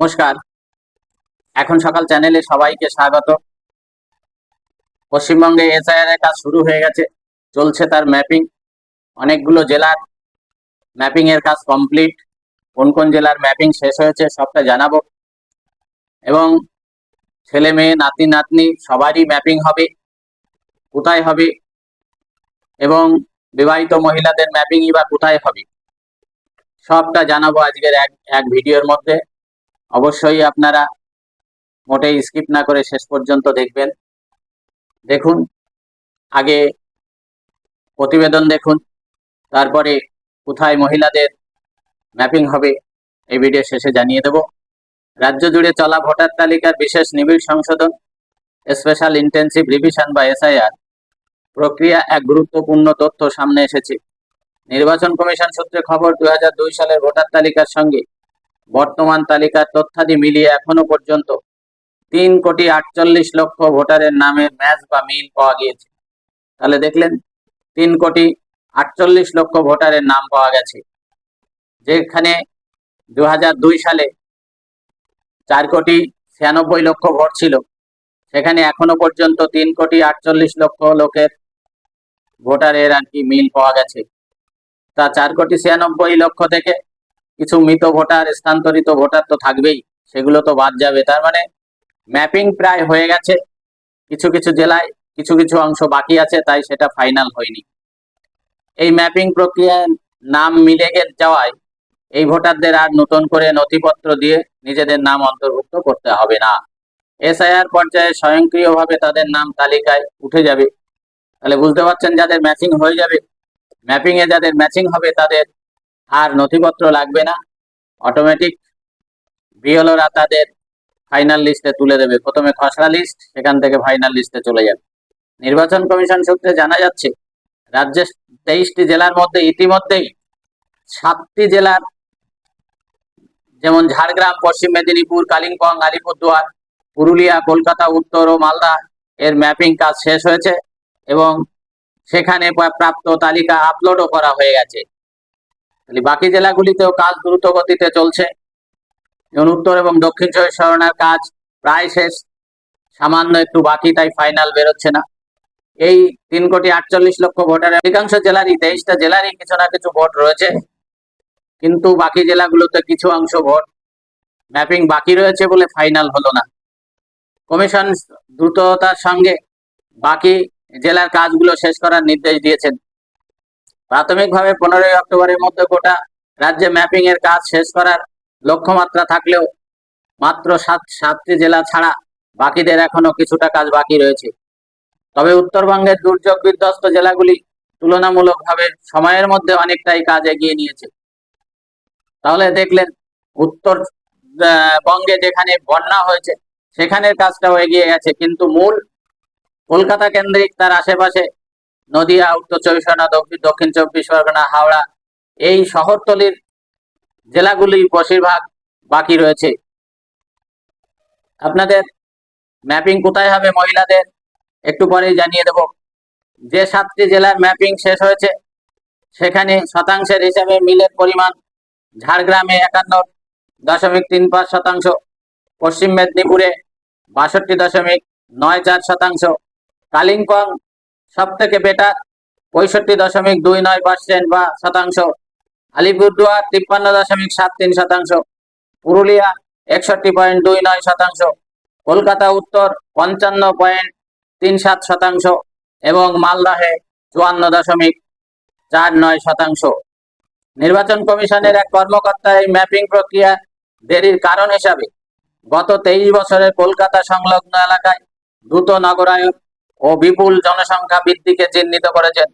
নমস্কার। এখন সকাল চ্যানেলে সবাইকে স্বাগত। পশ্চিমবঙ্গে এসআইআর এর কাজ শুরু হয়ে গেছে, চলছে তার ম্যাপিং অনেকগুলো জেলার ম্যাপিং এর কাজ কমপ্লিট কোন কোন জেলার ম্যাপিং শেষ হয়েছে সবটা জানাব। এবং ছেলে মেয়ে, নাতি, নাতনি সবারই ম্যাপিং হবে, কোথায় হবে, এবং বিবাহিত মহিলাদের ম্যাপিংই বা কোথায় হবে, সবটা জানাব আজকের এক এক ভিডিওর মধ্যে। অবশ্যই আপনারা মোটেই স্কিপ না করে শেষ পর্যন্ত দেখবেন। দেখুন, আগে প্রতিবেদন দেখুন, তারপরে কোথায় মহিলাদের ম্যাপিং হবে, এই ভিডিও শেষে জানিয়ে দেব। রাজ্য জুড়ে চলা ভোটার তালিকার বিশেষ নিবিড় সংশোধন, স্পেশাল ইন্টেন্সিভ রিভিশন বা এসআইআর, প্রক্রিয়া এক গুরুত্বপূর্ণ তথ্য সামনে এসেছে। নির্বাচন কমিশন সূত্রে খবর দু হাজার দুই সালের ভোটার তালিকার সঙ্গে বর্তমান তালিকার তথ্যাদি মিলিয়ে এখনও পর্যন্ত তিন কোটি আটচল্লিশ লক্ষ ভোটারের নামে ম্যাচ বা মিল পাওয়া গিয়েছে। তাহলে দেখলেন, তিন কোটি আটচল্লিশ লক্ষ ভোটারের নাম পাওয়া গেছে। যেখানে দু দুই সালে চার কোটি ছিয়ানব্বই লক্ষ ভোট ছিল, সেখানে এখনও পর্যন্ত তিন কোটি আটচল্লিশ লক্ষ লোকের ভোটারের আর কি মিল পাওয়া গেছে। তা চার কোটি ছিয়ানব্বই লক্ষ থেকে কিছু মৃত ভোটার, স্থানান্তরিত ভোটার তো থাকবেই, সেগুলো তো বাদ যাবে। তার মানে ম্যাপিং প্রায় হয়ে গেছে। কিছু কিছু জেলায় কিছু কিছু অংশ বাকি আছে, তাই সেটা ফাইনাল হয়নি। এই ম্যাপিং প্রক্রিয়ায় নাম মিলে যাওয়ায় এই ভোটারদের আর নতুন করে নথিপত্র দিয়ে নিজেদের নাম অন্তর্ভুক্ত করতে হবে না। এসআইআর পর্যায়ে স্বয়ংক্রিয়ভাবে তাদের নাম তালিকায় উঠে যাবে। তাহলে বুঝতে পারছেন যাদের ম্যাচিং হয়ে যাবে? ম্যাপিং এ যাদের ম্যাচিং হবে, তাদের আর নথিপত্র লাগবে না। অটোমেটিক বিএলওরা তাদের ফাইনাল লিস্টে তুলে দেবে। প্রথমে খসড়া লিস্ট সেখান থেকে ফাইনাল লিস্টে চলে যাবে। নির্বাচন কমিশন সূত্রে জানা যাচ্ছে রাজ্যের তেইশটি জেলার মধ্যে ইতিমধ্যেই সাতটি জেলার, যেমন ঝাড়গ্রাম, পশ্চিম মেদিনীপুর, কালিম্পং, আলিপুরদুয়ার, পুরুলিয়া, কলকাতা, উত্তর ও মালদা এর ম্যাপিং কাজ শেষ হয়েছে এবং সেখানে প্রাপ্ত তালিকা আপলোডও করা হয়ে গেছে। বাকি জেলাগুলিতেও কাজ দ্রুত গতিতে চলছে। যেমন উত্তর এবং দক্ষিণ চব্বিশ পরগনার কাজ প্রায় শেষ, সামান্য একটু বাকি, তাই ফাইনাল বেরোচ্ছে না। এই তিন কোটি আটচল্লিশ লক্ষ ভোটারের অধিকাংশ জেলারই, তেইশটা জেলারই কিছু না কিছু ভোট রয়েছে। কিন্তু বাকি জেলাগুলোতে কিছু অংশ ভোট ম্যাপিং বাকি রয়েছে বলে ফাইনাল হলো না। কমিশন দ্রুততার সঙ্গে বাকি জেলার কাজগুলো শেষ করার নির্দেশ দিয়েছেন। প্রাথমিকভাবে পনেরোই অক্টোবরের মধ্যে গোটা রাজ্যে ম্যাপিং এর কাজ শেষ করার লক্ষ্যমাত্রা থাকলেও মাত্র সাত, সাতটি জেলা ছাড়া বাকিদের এখনও কিছুটা কাজ বাকি রয়েছে। তবে উত্তরবঙ্গের দুর্যোগ বিধ্বস্ত জেলাগুলি তুলনামূলকভাবে সময়ের মধ্যে অনেকটাই কাজ এগিয়ে নিয়েছে। তাহলে দেখলেন, উত্তর বঙ্গে যেখানে বন্যা হয়েছে, সেখানের কাজটাও এগিয়ে গেছে। কিন্তু মূল কলকাতা কেন্দ্রিক তার আশেপাশে নদিয়া, উত্তর চব্বিশ পরগনা, দক্ষিণ চব্বিশ পরগনা, হাওড়া, এই শহরতলির জেলাগুলি বেশিরভাগ বাকি রয়েছে। আপনাদের ম্যাপিং কোথায় হবে মহিলাদের একটু পরেই জানিয়ে দেব। যে সাতটি জেলার ম্যাপিং শেষ হয়েছে, সেখানে শতাংশের হিসাবে মিলের পরিমাণ ঝাড়গ্রামে একান্ন দশমিক তিন পাঁচ শতাংশ, পশ্চিম মেদিনীপুরে বাষট্টি দশমিক নয় চার শতাংশ, কালিম্পং সব থেকে বেটার পঁয়ষট্টি দশমিক দুই নয় পার্সেন্ট বা শতাংশ। আলিপুরদুয়ার তিপ্পান্ন দশমিক সাত তিন শতাংশ। পুরুলিয়া একষট্টি পয়েন্ট দুই নয় শতাংশ। কলকাতা উত্তর পঞ্চান্ন পয়েন্ট তিন সাত শতাংশ এবং মালদাহে চুয়ান্ন দশমিক চার নয় শতাংশ। নির্বাচন কমিশনের এক কর্মকর্তা এই ম্যাপিং প্রক্রিয়া দেরির কারণ হিসাবে গত তেইশ বছরের কলকাতা সংলগ্ন এলাকায় দ্রুত নগরায়ন ও বিপুল জনসংখ্যা বৃদ্ধিকে চিহ্নিত করেছেন।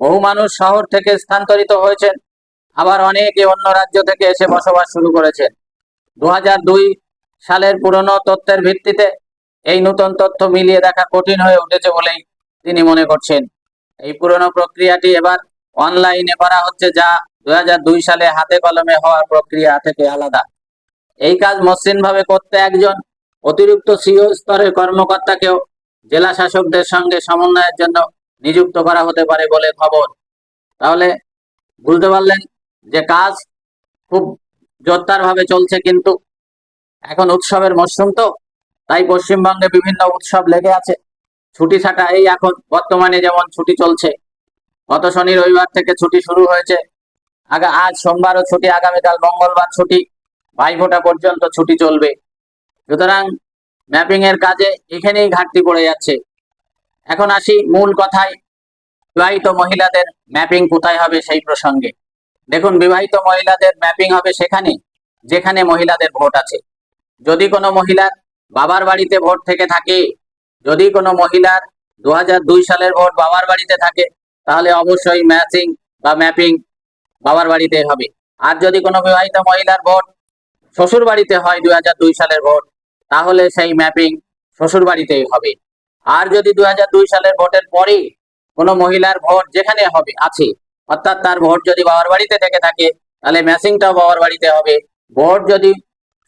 বহু মানুষ শহর থেকে স্থানান্তরিত হয়েছেন, আবার অনেকে অন্য রাজ্য থেকে এসে বসবাস শুরু করেছেন। দুই হাজার দুই সালের পুরনো তথ্যের ভিত্তিতে এই নতুন তথ্য মিলিয়ে দেখা কঠিন হয়ে উঠেছে বলেই তিনি মনে করছেন। এই পুরনো প্রক্রিয়াটি এবার অনলাইনে করা হচ্ছে যা দুই হাজার দুই সালে হাতে কলমে হওয়ার প্রক্রিয়া থেকে আলাদা। এই কাজ মসৃণভাবে করতে একজন অতিরিক্ত সিও স্তরের কর্মকর্তাকেও জেলা শাসকদের সঙ্গে সমন্বয়ের জন্য নিযুক্ত করা হতে পারে বলে খবর। তাহলে বুঝতে পারলেন যে কাজ খুব জোরদার ভাবে চলছে কিন্তু এখন উৎসবের মরশুম তো, তাই পশ্চিমবঙ্গে বিভিন্ন উৎসব লেগে আছে। ছুটি ছাটা এই এখন বর্তমানে যেমন ছুটি চলছে, গত শনি রবিবার থেকে ছুটি শুরু হয়েছে। আগা, আজ সোমবারও ছুটি, আগামীকাল মঙ্গলবার ছুটি, ভাইফোঁটা পর্যন্ত ছুটি চলবে। সুতরাং ম্যাপিং এর কাজে এখানেই ঘাটতি পড়ে যাচ্ছে। এখন আসি মূল কথায়। বিবাহিত মহিলাদের ম্যাপিং কোথায় হবে সেই প্রসঙ্গে। দেখুন, বিবাহিত মহিলাদের ম্যাপিং হবে সেখানে, যেখানে মহিলাদের ভোট আছে। যদি কোনো মহিলার বাবার বাড়িতে ভোট থেকে থাকে, যদি কোনো মহিলার দু হাজার দুই সালের ভোট বাবার বাড়িতে থাকে, তাহলে অবশ্যই ম্যাচিং বা ম্যাপিং বাবার বাড়িতে হবে। আর যদি কোনো বিবাহিত মহিলার ভোট শ্বশুর বাড়িতে হয় দুই হাজার দুই সালের ভোট তাহলে সেই ম্যাপিং শ্বশুর বাড়িতেই হবে। আর যদি দু হাজার দুই সালের ভোটের পরে কোনো মহিলার ভোট যেখানে হবে, আছে, অর্থাৎ তার ভোট যদি বাবার বাড়িতে থেকে থাকে, তাহলে ম্যাচিংটাও বাবার বাড়িতে হবে। ভোট যদি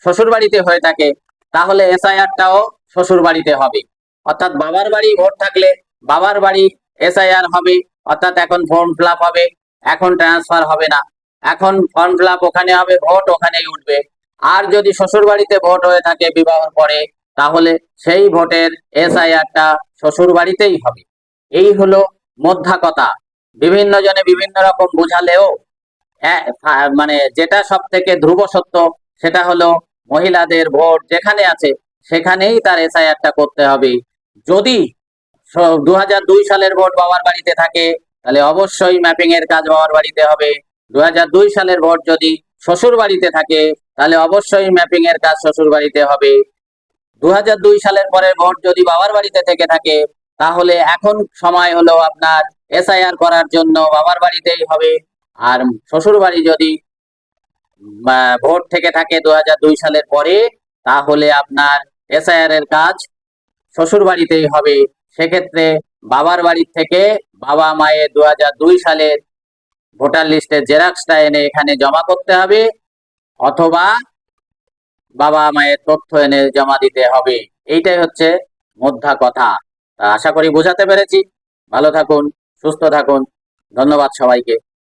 শ্বশুর বাড়িতে হয়ে থাকে, তাহলে এসআইআরটাও শ্বশুর বাড়িতে হবে। অর্থাৎ বাবার বাড়ি ভোট থাকলে বাবার বাড়ি এসআইআর হবে, অর্থাৎ এখন ফর্ম ফিল হবে, এখন ট্রান্সফার হবে না। এখন ফর্ম ফিল ওখানে হবে, ভোট ওখানেই উঠবে। আর যদি শ্বশুর বাড়িতে ভোট হয়ে থাকে বিবাহর পরে, তাহলে সেই ভোটের এসআইআরটা শ্বশুর বাড়িতেই হবে। এই হলো মধ্যা কথা বিভিন্ন জনে বিভিন্ন রকম বোঝালেও মানে যেটা সব থেকে ধ্রুব সত্য, সেটা হলো মহিলাদের ভোট যেখানে আছে, সেখানেই তার এসআইআরটা করতে হবে। যদি দু দুই সালের ভোট বাবার বাড়িতে থাকে, তাহলে অবশ্যই ম্যাপিং এর কাজ বাবার বাড়িতে হবে। দু হাজার দুই সালের ভোট যদি শ্বশুর বাড়িতে থাকে, তাহলে অবশ্যই ম্যাপিং এর কাজ শ্বশুর বাড়িতে হবে। দু হাজার দুই সালের পরে ভোট যদি বাবার বাড়িতে থেকে থাকে, তাহলে এখন সময় হলো আপনার এসআইআর করার জন্য বাবার বাড়িতেই হবে। আর শ্বশুর বাড়ি যদি ভোট থেকে থাকে দু হাজার দুই সালের পরে, তাহলে আপনার এসআইআর এর কাজ শ্বশুর বাড়িতেই হবে। সেক্ষেত্রে বাবার বাড়ি থেকে বাবা মায়ের দু হাজার দুই সালের ভোটার লিস্টের জেরাক্সটা এনে এখানে জমা করতে হবে, অথবা বাবা মায়ের তথ্য এনে জমা দিতে হবে। এইটাই হচ্ছে মধ্যা কথা। আশা করি বোঝাতে পেরেছি। ভালো থাকুন, সুস্থ থাকুন। ধন্যবাদ সবাইকে।